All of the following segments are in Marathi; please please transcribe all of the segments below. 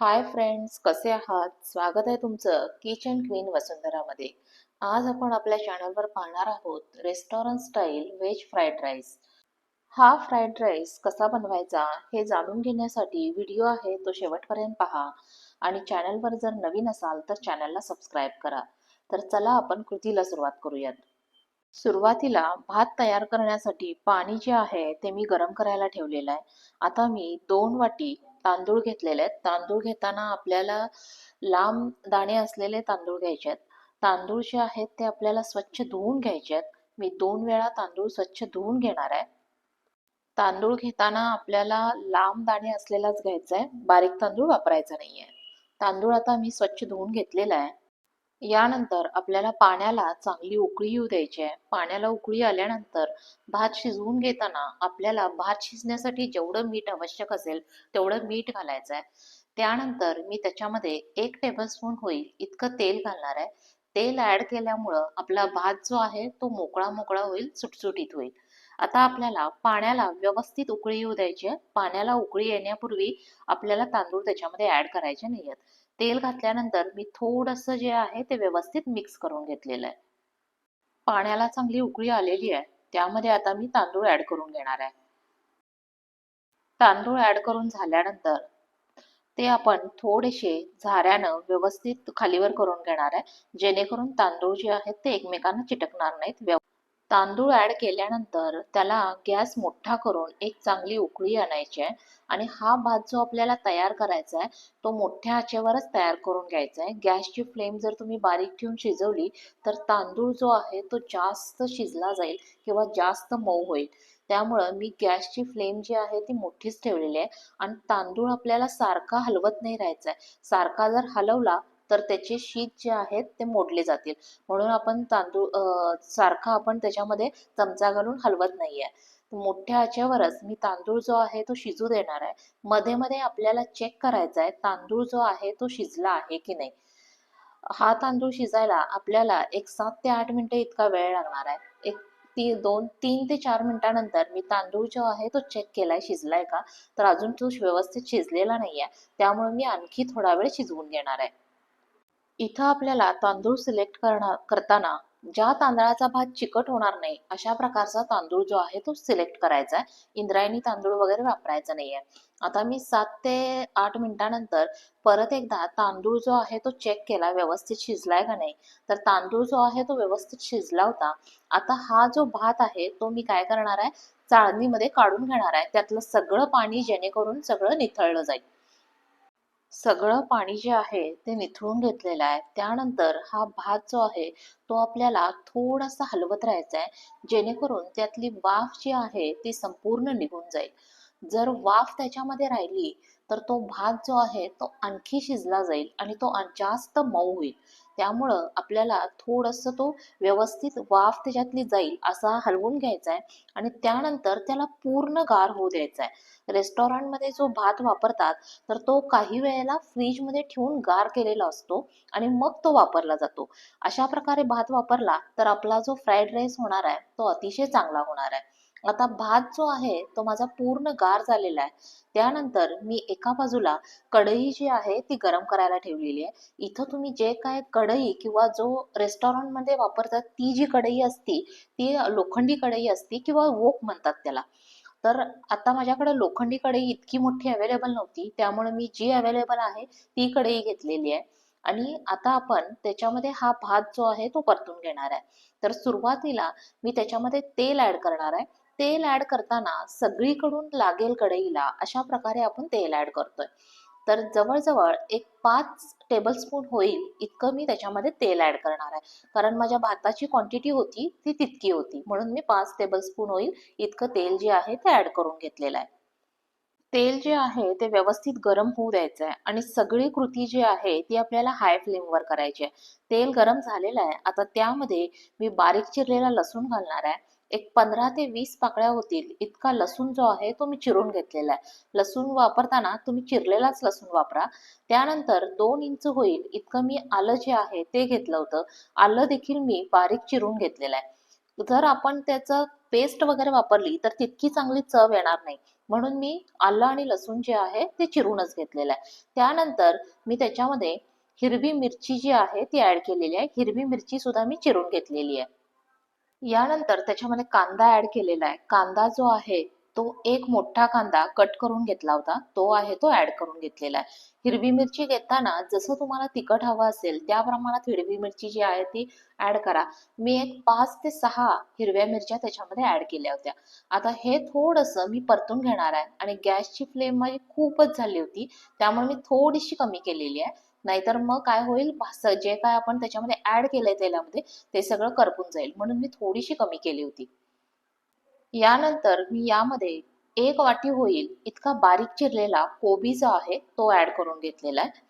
हाय फ्रेंड्स कसे आहात? स्वागत आहे तुमचं किचन क्वीन वसुंधरामध्ये. आज आपण आपल्या चॅनलवर पाहणार आहोत restaurant style veg fried rice हा फ्राईड राईस कसा बनवायचा हे जाणून घेण्यासाठी व्हिडिओ आहे तो शेवटपर्यंत पहा. आणि चॅनलवर जर नवीन असाल तर चॅनलला सबस्क्राईब करा. तर चला आपण कृतीला सुरुवात करूयात. सुरुवातीला भात तयार करण्यासाठी पाणी जे आहे ते मी गरम करायला ठेवलेलं आहे. आता मी दोन वाटी तांदूळ घेतलेले आहेत. तांदूळ घेताना आपल्याला लांब दाणे असलेले तांदूळ घ्यायचे आहेत. तांदूळ जे आहेत ते आपल्याला स्वच्छ धुवून घ्यायचे आहेत. मी दोन वेळा तांदूळ स्वच्छ धुवून घेणार आहे. तांदूळ घेताना आपल्याला लांब दाणे असलेलाच घ्यायचा आहे. बारीक तांदूळ वापरायचा नाही आहे तांदूळ आता मी स्वच्छ धुवून घेतलेला आहे. यानंतर आपल्याला पाण्याला चांगली उकळी येऊ द्यायची आहे. पाण्याला उकळी आल्यानंतर भात शिजवून घेताना आपल्याला भात शिजण्यासाठी जेवढं मीठ आवश्यक असेल तेवढं मीठ घालायचं आहे. त्यानंतर मी त्याच्यामध्ये एक टेबलस्पून होईल इतकं तेल घालणार आहे. तेल ऍड केल्यामुळं आपला भात जो आहे तो मोकळा मोकळा होईल सुटसुटीत होईल. आता आपल्याला पाण्याला व्यवस्थित उकळी येऊ द्यायची पाण्याला उकळी येण्यापूर्वी आपल्याला तांदूळ त्याच्यामध्ये ऍड करायचे नाही आहेत तेल घातल्यानंतर मी थोडस जे आहे ते व्यवस्थित मिक्स करून घेतलेलं आहे. पाण्याला चांगली उकळी आलेली आहे. त्यामध्ये आता मी तांदूळ ऍड करून घेणार आहे. तांदूळ ऍड करून झाल्यानंतर ते आपण थोडेसे झाऱ्यानं व्यवस्थित खालीवर करून घेणार आहे. जेणेकरून तांदूळ जे आहेत ते एकमेकांना चिटकणार नाहीत. तांदूळ ऍड केल्यानंतर त्याला गॅस मोठा करून एक चांगली उकळी आणायची आहे. आणि हा भात जो आपल्याला तयार करायचा आहे तो मोठ्या आचेवरच तयार करून घ्यायचा आहे. गॅसची फ्लेम जर तुम्ही बारीक ठेवून शिजवली तर तांदूळ जो आहे तो जास्त शिजला जाईल किंवा जास्त मऊ होईल. त्यामुळं मी गॅसची फ्लेम जी आहे ती मोठीच ठेवलेली आहे. आणि तांदूळ आपल्याला सारखा हलवत नाही राहायचा आहे. सारखा जर हलवला तर त्याचे शीत जे आहेत ते मोडले जातील. म्हणून आपण तांदूळ सारखा आपण त्याच्यामध्ये चमचा घालून हलवत नाहीये. मोठ्या आचेवरच मी तांदूळ जो आहे तो शिजू देणार आहे. मध्ये मध्ये आपल्याला चेक करायचा आहे तांदूळ जो आहे तो शिजला आहे की नाही. हा तांदूळ शिजायला आपल्याला एक सात ते आठ मिनिटे इतका वेळ लागणार आहे. एक ती दोन तीन ते चार मिनिटानंतर मी तांदूळ जो आहे तो चेक केलाय शिजलाय का? तर अजून तो व्यवस्थित शिजलेला नाहीये. त्यामुळे मी आणखी थोडा वेळ शिजवून घेणार आहे. इथं आपल्याला तांदूळ सिलेक्ट करणार करताना ज्या तांदळाचा भात चिकट होणार नाही अशा प्रकारचा तांदूळ जो आहे तो सिलेक्ट करायचा आहे. इंद्रायणी तांदूळ वगैरे वापरायचा नाहीये. आता मी सात ते आठ मिनिटानंतर परत एकदा तांदूळ जो आहे तो चेक केला व्यवस्थित शिजलाय का नाही? तर तांदूळ जो आहे तो व्यवस्थित शिजला होता. आता हा जो भात आहे तो मी काय करणार आहे? चाळणीमध्ये काढून घेणार आहे. त्यातलं सगळं पाणी जेणेकरून सगळं निथळलं जाईल. सगळं पाणी जे आहे ते निथळून घेतलेलं आहे. त्यानंतर हा भात जो आहे तो आपल्याला थोडासा हलवत राहायचा आहे जेणेकरून त्यातली वाफ जी आहे ती संपूर्ण निघून जाईल. जर वाफ त्याच्यामध्ये राहिली तर तो भात जो आहे तो आणखी शिजला जाईल आणि तो जास्त मऊ होईल. त्यामुळं आपल्याला थोडंसं तो व्यवस्थित वाफ त्याच्यातली जाईल असा हलवून घ्यायचा आहे आणि त्यानंतर त्याला पूर्ण गार होऊ द्यायचा आहे रेस्टॉरंटमध्ये जो भात वापरतात तर तो काही वेळेला फ्रीजमध्ये ठेवून गार केलेला असतो आणि मग तो वापरला जातो. अशा प्रकारे भात वापरला तर आपला जो फ्राईड राईस होणार आहे तो अतिशय चांगला होणार आहे आता भात जो आहे तो माझा पूर्ण गार झालेला आहे. त्यानंतर मी एका बाजूला कढई जी आहे ती गरम करायला ठेवलेली आहे. इथं तुम्ही जे काय कढई किंवा जो रेस्टॉरंटमध्ये वापरतात ती जी कढई असती ती लोखंडी कढई असती किंवा वोक म्हणतात त्याला. तर आता माझ्याकडे लोखंडी कढई इतकी मोठी अवेलेबल नव्हती त्यामुळे मी जी अवेलेबल आहे ती कढई घेतलेली आहे. आणि आता आपण त्याच्यामध्ये हा भात जो आहे तो परतून घेणार आहे. तर सुरुवातीला मी त्याच्यामध्ये तेल ऍड करणार आहे. तेल ऍड करताना सगळीकडून लागेल कढईला अशा प्रकारे आपण तेल ऍड करतोय. तर जवळजवळ एक पाच टेबलस्पून होईल इतकं मी त्याच्यामध्ये तेल ऍड करणार आहे. कारण माझ्या भाताची क्वांटिटी होती ती तितकी होती. म्हणून मी पाच टेबलस्पून होईल इतकं तेल जे आहे ते ऍड करून घेतलेलं आहे. तेल जे आहे ते व्यवस्थित गरम होऊ द्यायचं आहे आणि सगळी कृती जी आहे ती आपल्याला हाय फ्लेमवर करायची आहे. तेल गरम झालेलं आहे. आता त्यामध्ये मी बारीक चिरलेला लसूण घालणार आहे. एक पंधरा ते वीस पाकळ्या होतील. इतका लसूण जो आहे तो मी चिरून घेतलेला आहे. लसूण वापरताना तुम्ही चिरलेलाच लसूण वापरा. त्यानंतर दोन इंच होईल. इतकं मी आलं जे आहे ते घेतलं होतं. आलं देखील मी बारीक चिरून घेतलेलं आहे. जर आपण त्याचं पेस्ट वगैरे वापरली तर तितकी चांगली चव येणार नाही. म्हणून मी आलं आणि लसूण जे आहे ते चिरूनच घेतलेलं आहे. त्यानंतर मी त्याच्यामध्ये हिरवी मिरची जी आहे ती ऍड केलेली आहे. हिरवी मिरची सुद्धा मी चिरून घेतलेली आहे. यानंतर त्याच्यामध्ये कांदा ऍड केलेला आहे. कांदा जो आहे तो एक मोठा कांदा कट करून घेतला होता. तो आहे तो ऍड करून घेतलेला आहे. हिरवी मिरची घेताना जसं तुम्हाला तिखट हवं असेल त्या प्रमाणात हिरवी मिरची जी आहे ती ऍड करा. मी एक पाच ते सहा हिरव्या मिरच्या त्याच्यामध्ये ऍड केल्या होत्या. आता हे थोडंसं मी परतून घेणार आहे. आणि गॅसची फ्लेम माझी खूपच झाली होती. त्यामुळे मी थोडीशी कमी केलेली आहे. नाहीतर मग काय होईल? जे काय आपण त्याच्यामध्ये ऍड केलंय तेलामध्ये ते सगळं करपून जाईल. म्हणून मी थोडीशी कमी केली होती. यानंतर मी यामध्ये एक वाटी होईल. इतका बारीक चिरलेला कोबी जो आहे तो ऍड करून घेतलेला आहे.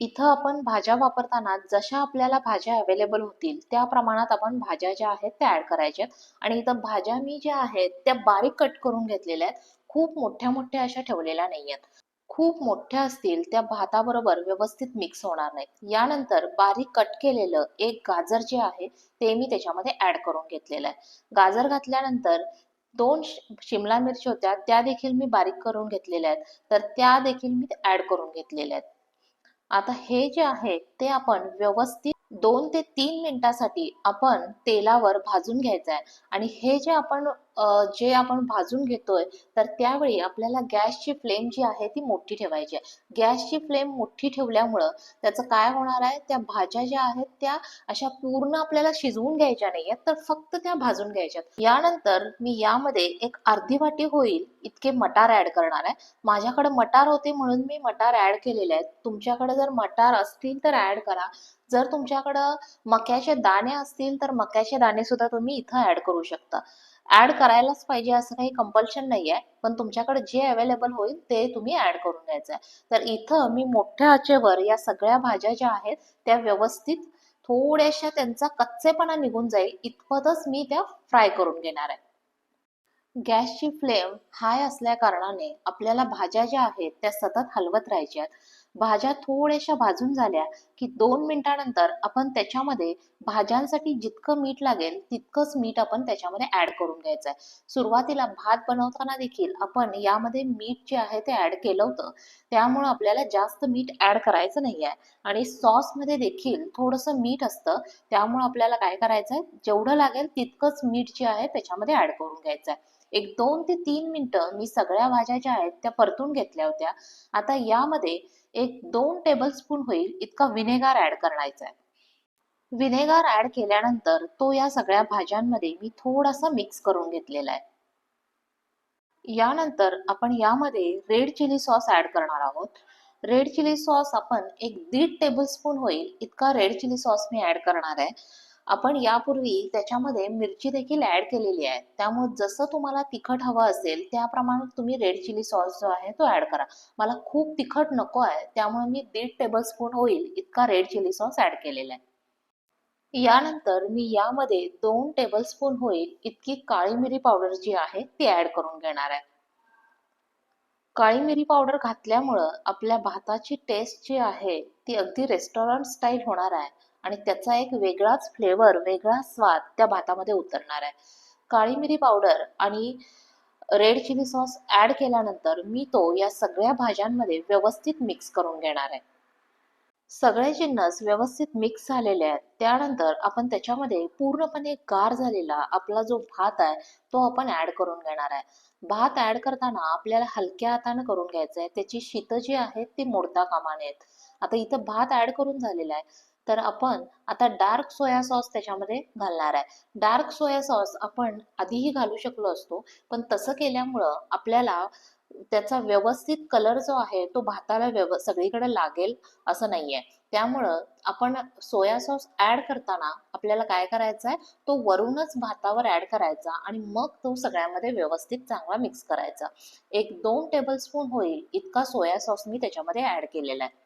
इथं आपण भाज्या वापरताना जशा आपल्याला भाज्या अवेलेबल होतील त्या प्रमाणात आपण भाज्या ज्या आहेत त्या ऍड करायच्या आणि इथं भाज्या मी ज्या आहेत त्या बारीक कट करून घेतलेल्या आहेत. खूप मोठ्या मोठ्या अशा ठेवलेल्या नाही आहेत खूप मोठ्या असतील त्या भाताबरोबर व्यवस्थित मिक्स होणार नाहीत. यानंतर बारीक कट केलेलं एक गाजर जे आहे ते मी त्याच्यामध्ये ऍड करून घेतलेलं आहे. गाजर घातल्यानंतर दोन शिमला मिरची होत्या त्या देखील मी बारीक करून घेतलेल्या आहेत. तर त्या देखील मी ऍड करून घेतलेल्या आहेत. आता हे जे आहे ते आपण व्यवस्थित दोन ते तीन मिनिटासाठी आपण तेलावर भाजून घ्यायचं आहे. आणि हे जे आपण जे आपण भाजून घेतोय तर त्यावेळी आपल्याला गॅसची फ्लेम जी आहे ती मोठी ठेवायची आहे. गॅसची फ्लेम मोठी ठेवल्यामुळं त्याचं काय होणार आहे? त्या भाज्या ज्या आहेत त्या अशा पूर्ण आपल्याला शिजवून घ्यायच्या नाही आहेत तर फक्त त्या भाजून घ्यायच्यात यानंतर मी यामध्ये एक अर्धी वाटी होईल इतके मटार ऍड करणार आहे. माझ्याकडे मटार होते म्हणून मी मटार ऍड केलेले आहेत. तुमच्याकडे जर मटार असतील तर ऍड करा. जर तुमच्याकडं मक्याचे दाणे असतील तर मक्याचे दाणे सुद्धा तुम्ही इथं ऍड करू शकता. ऍड करायलाच पाहिजे असं काही कंपल्शन नाही आहे पण तुमच्याकडे जे अवेलेबल होईल ते तुम्ही ऍड करून घ्यायचं आहे. तर इथं मी मोठ्या आचेवर या सगळ्या भाज्या ज्या आहेत त्या व्यवस्थित थोड्याशा त्यांचा कच्चेपणा निघून जाईल. इतपतच मी त्या फ्राय करून घेणार आहे. गॅसची फ्लेम हाय असल्या कारणाने आपल्याला भाज्या ज्या आहेत त्या सतत हलवत राहायच्या भाज्या थोड्याशा भाजून झाल्या की दोन मिनिटानंतर आपण त्याच्यामध्ये भाज्यांसाठी जितकं मीठ लागेल तितकंच मीठ आपण त्याच्यामध्ये ऍड करून घ्यायचं आहे सुरुवातीला भात बनवताना देखील आपण यामध्ये मीठ जे आहे ते ऍड केलं होतं. त्यामुळं आपल्याला जास्त मीठ ऍड करायचं नाही आहे आणि सॉसमध्ये देखील थोडंसं मीठ असतं. त्यामुळं आपल्याला काय करायचं आहे जेवढं लागेल तितकंच मीठ जे आहे त्याच्यामध्ये ऍड करून घ्यायचं आहे एक दोन ते तीन मिनटं मी सगळ्या भाज्या ज्या आहेत त्या परतून घेतल्या होत्या. आता यामध्ये एक दोन टेबल स्पून होईल इतका विनेगार ऍड करायचा आहे. विनेगार ऍड केल्यानंतर तो या सगळ्या भाज्यांमध्ये मी थोडासा मिक्स करून घेतलेला आहे. यानंतर आपण यामध्ये रेड चिली सॉस ऍड करणार आहोत. रेड चिली सॉस आपण एक दीड टेबल स्पून होईल इतका रेड चिली सॉस मी ऍड करणार आहे. आपण यापूर्वी त्याच्यामध्ये मिरची देखील ऍड केलेली आहे. त्यामुळे जसं तुम्हाला तिखट हवं असेल त्याप्रमाणे तुम्ही रेड चिली सॉस जो आहे तो ऍड करा. मला खूप तिखट नको आहे त्यामुळे मी दीड टेबलस्पून होईल इतका रेड चिली सॉस ऍड केलेला आहे. यानंतर मी यामध्ये दोन टेबल स्पून होईल इतकी काळी मिरी पावडर जी आहे ती ऍड करून घेणार आहे. काळी मिरी पावडर घातल्यामुळं आपल्या भाताची टेस्ट जी आहे ती अगदी रेस्टॉरंट स्टाईल होणार आहे. आणि त्याचा एक वेगळाच फ्लेवर वेगळा स्वाद त्या भातामध्ये उतरणार आहे. काळी मिरी पावडर आणि रेड चिली सॉस ऍड केल्यानंतर मी तो या सगळ्या भाज्यांमध्ये व्यवस्थित मिक्स करून घेणार आहे. सगळे जिन्नस व्यवस्थित मिक्स झालेले आहेत त्यानंतर आपण त्याच्यामध्ये पूर्णपणे गार झालेला आपला जो भात आहे तो आपण ऍड करून घेणार आहे. भात ऍड करताना आपल्याला हलक्या हाताने करून घ्यायचं आहे त्याची शीत जी आहेत ती मोडता कामा नयेत. आता इथं भात ऍड करून झालेला आहे. तर आपण आता डार्क सोया सॉस त्याच्यामध्ये घालणार आहे. डार्क सोया सॉस आपण आधीही घालू शकलो असतो पण तसं केल्यामुळं आपल्याला त्याचा व्यवस्थित कलर जो आहे तो भाताला व्यव सगळीकडे लागेल असं नाहीये. त्यामुळं आपण सोया सॉस ऍड करताना आपल्याला काय करायचं आहे तो वरूनच भातावर ऍड करायचा आणि मग तो सगळ्यामध्ये व्यवस्थित चांगला मिक्स करायचा. एक दोन टेबलस्पून होईल इतका सोया सॉस मी त्याच्यामध्ये ऍड केलेला आहे.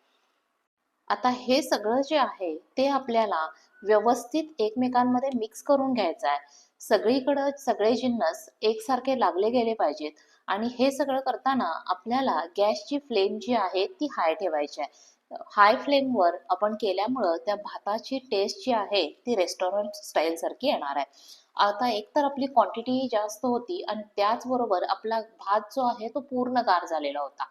आता हे सगळं जे आहे ते आपल्याला व्यवस्थित एकमेकांमध्ये मिक्स करून घ्यायचं आहे. सगळीकडं सगळे जिन्नस एकसारखे लागले गेले पाहिजेत आणि हे सगळं करताना आपल्याला गॅसची फ्लेम जी आहे ती हाय ठेवायची आहे. हाय फ्लेमवर आपण केल्यामुळं त्या भाताची टेस्ट जी आहे ती रेस्टॉरंट स्टाईल सारखी येणार आहे. आता एक तर आपली क्वांटिटी जास्त होती आणि त्याचबरोबर आपला भात जो आहे तो पूर्ण गार झालेला होता.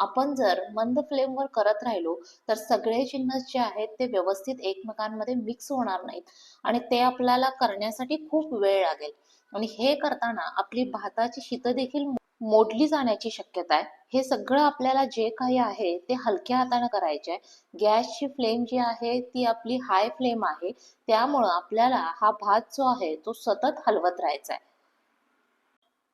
आपण जर मंद फ्लेमवर करत राहिलो तर सगळे जिन्नस जे आहेत ते व्यवस्थित एकमेकांमध्ये मिक्स होणार नाहीत आणि ते आपल्याला करण्यासाठी खूप वेळ लागेल. आणि हे करताना आपली भाताची शीत देखील मोडली जाण्याची शक्यता आहे. हे सगळं आपल्याला जे काही आहे ते हलक्या हाताने करायचे आहे. गॅसची फ्लेम जी आहे ती आपली हाय फ्लेम आहे. त्यामुळं आपल्याला हा भात जो आहे तो सतत हलवत राहायचा आहे.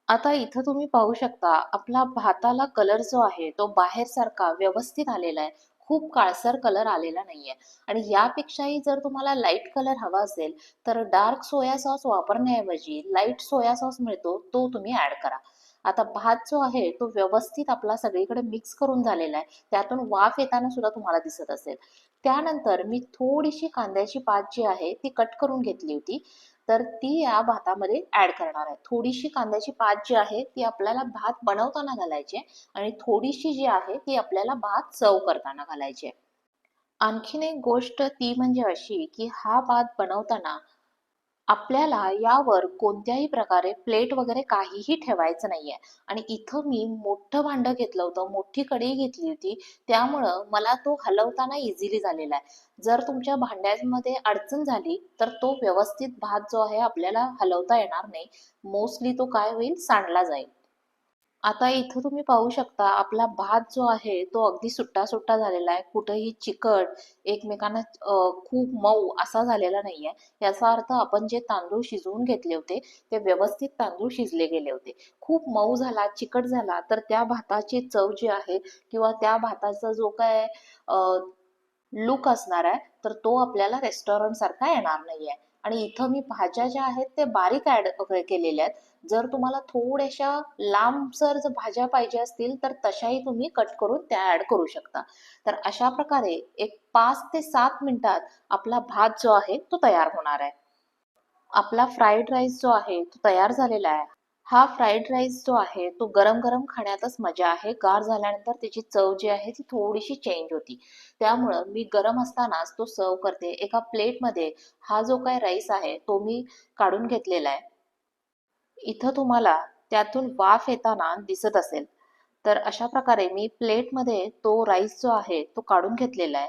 आता इथं तुम्ही पाहू शकता आपला भाताला कलर जो आहे तो बाहेर सारखा व्यवस्थित आलेला आहे. खूप काळसर कलर आलेला नाहीये. आणि यापेक्षाही जर तुम्हाला लाइट कलर हवा असेल तर डार्क सोया सॉस वापरण्याऐवजी लाइट सोया सॉस मिळतो तो तुम्ही ऍड करा. आता भात जो आहे तो व्यवस्थित आपला सगळीकडे मिक्स करून झालेला आहे. त्यातून वाफ येताना सुद्धा तुम्हाला दिसत असेल. त्यानंतर मी थोडीशी कांद्याची पात जी आहे ती कट करून घेतली होती. तर ती या भातामध्ये ऍड करणार आहे. थोडीशी कांद्याची पात जी आहे ती आपल्याला भात बनवताना घालायची आहे आणि थोडीशी जी आहे ती आपल्याला भात सर्व करताना घालायची आहे. आणखीन एक गोष्ट ती म्हणजे अशी की हा भात बनवताना आपल्याला यावर कोणत्याही प्रकारे प्लेट वगैरे काहीही ठेवायचं नाहीये. आणि इथं मी मोठं भांडं घेतलं होतं मोठी कढई घेतली होती. त्यामुळं मला तो हलवताना इझिली झालेला आहे. जर तुमच्या भांड्यांमध्ये अडचण झाली तर तो व्यवस्थित भात जो आहे आपल्याला हलवता येणार नाही. मोस्टली तो काय होईल सांडला जाईल. आता इथं तुम्ही पाहू शकता आपला भात जो आहे तो अगदी सुट्टा सुट्टा झालेला आहे. कुठेही चिकट एकमेकांना खूप मऊ असा झालेला नाही आहे याचा अर्थ आपण जे तांदूळ शिजवून घेतले होते ते व्यवस्थित तांदूळ शिजले गेले होते. खूप मऊ झाला चिकट झाला तर त्या भाताची चव जी आहे किंवा त्या भाताचा जो काय लुक असणार आहे तर तो आपल्याला रेस्टॉरंट सारखा येणार आहे आणि इथं मी भाज्या ज्या आहेत ते बारीक ऍड केलेल्या आहेत. जर तुम्हाला थोड्याशा लांबसर जर भाज्या पाहिजे असतील तर तशाही तुम्ही कट करून त्या ऍड करू शकता. तर अशा प्रकारे एक पाच ते सात मिनिटात आपला भात जो आहे तो तयार होणार आहे. आपला फ्राईड राईस जो आहे तो तयार झालेला आहे. हा फ्राईड राईस जो आहे तो गरम गरम खाण्यातच मजा आहे. गार झाल्यानंतर त्याची चव जी आहे ती थोडीशी चेंज होती. त्यामुळं मी गरम असतानाच तो सर्व करते. एका प्लेटमध्ये हा जो काय राईस आहे तो मी काढून घेतलेला आहे. इथं तुम्हाला त्यातून वाफ येताना दिसत असेल. तर अशा प्रकारे मी प्लेटमध्ये तो राईस जो आहे तो काढून घेतलेला आहे.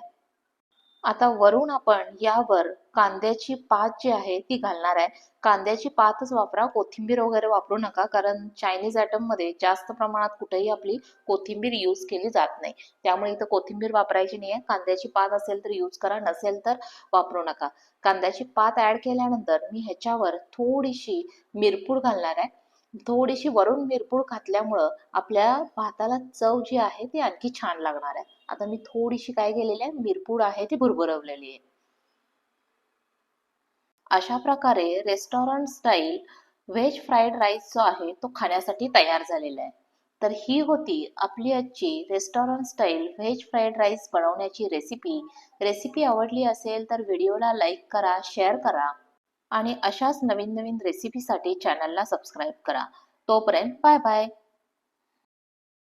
आता वरून आपण यावर कांद्याची पात जी आहे ती घालणार आहे. कांद्याची पातच वापरा कोथिंबीर वगैरे वापरू नका कारण चायनीज आयटममध्ये जास्त प्रमाणात कुठेही आपली कोथिंबीर यूज केली जात नाही. त्यामुळे इथं कोथिंबीर वापरायची नाही आहे कांद्याची पात असेल तर यूज करा नसेल तर वापरू नका. कांद्याची पात ऍड केल्यानंतर मी ह्याच्यावर थोडीशी मिरपूड घालणार आहे. थोडीशी वरून मिरपूड घातल्यामुळं आपल्या भाताला चव जी आहे ती आणखी छान लागणार आहे. आता मी थोडीशी काय केलेली आहे मिरपूड आहे ती भुरभुरवलेली आहे. अशा प्रकारे restaurant style veg fried rice जो आहे तो खाण्यासाठी तयार झालेला आहे. तर ही होती आपली आजची restaurant style veg fried rice बनवण्याची रेसिपी रेसिपी आवडली असेल तर व्हिडिओला लाईक करा शेअर करा आणि अशाच नवीन नवीन रेसिपीसाठी चॅनलला सबस्क्राईब करा. तोपर्यंत बाय बाय